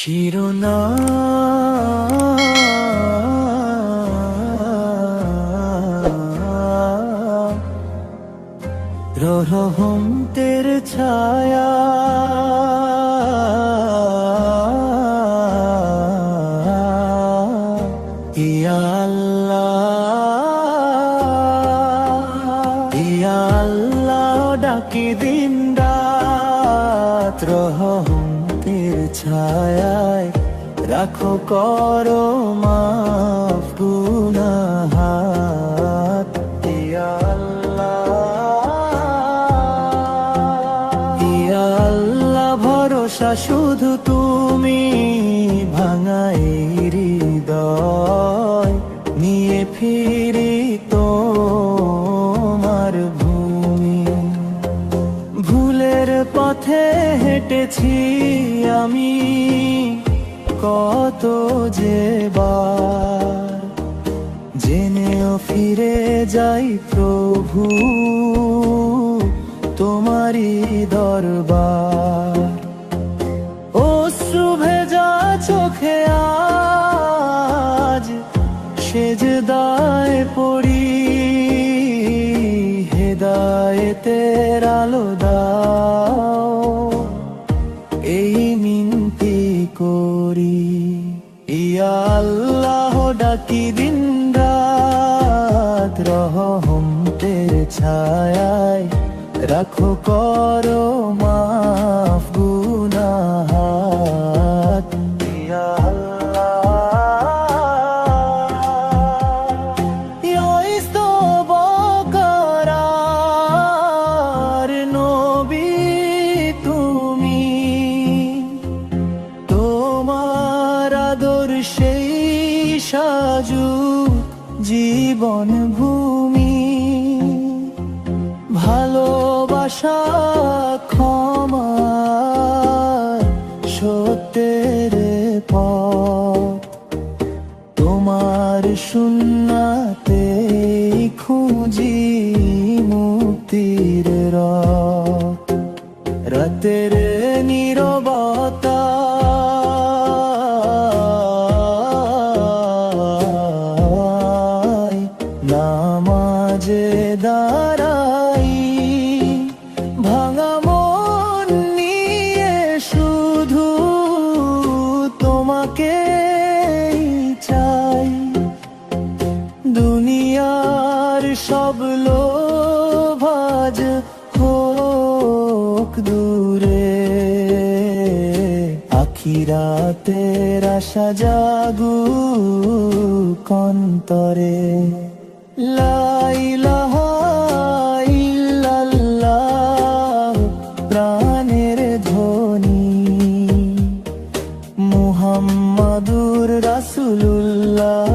শিরোনা রহম তের ছায়া। ইয়া ইয়া আল্লাহ ডাকি দিন রাত। রহম ছায়ায় রাখো করো মাফ গুনাহাত। ইয়া আল্লাহ ভরসা শুধু তুমি ভাঙাই হৃদয় নিয়ে ফিরি পথে হেঁটেছি আমি কত যে জেনেও ফিরে যাই প্রভু তোমারই দরবার। ছায়ায় রাখো করো মাফ গুনাহাত। তুমি। তোমার সেই সাজু জীবন ভূমি। ভালোবাসা ক্ষমা সত্যের পথ। তোমার সুন্নাতে খুঁজি মুক্তির রাতের নীরবতা। নামাজে দাঁড়াই দুনিয়ার সব লোভাজ হোক দূরে। আখিরাতের আশা জাগু কন্তরে লাইলাহা প্রাণের ধ্বনি। মুহাম্মাদুর রাসূলুল্লাহ।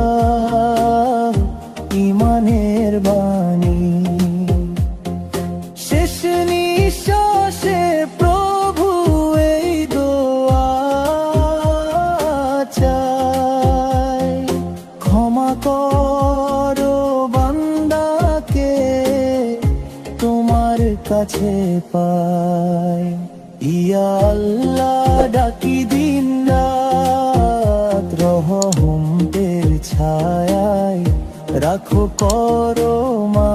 কাছে পাই। ইয়া আল্লাহ ডাকি দিন রাত রহম তের ছায়ায়। রাখো করো মা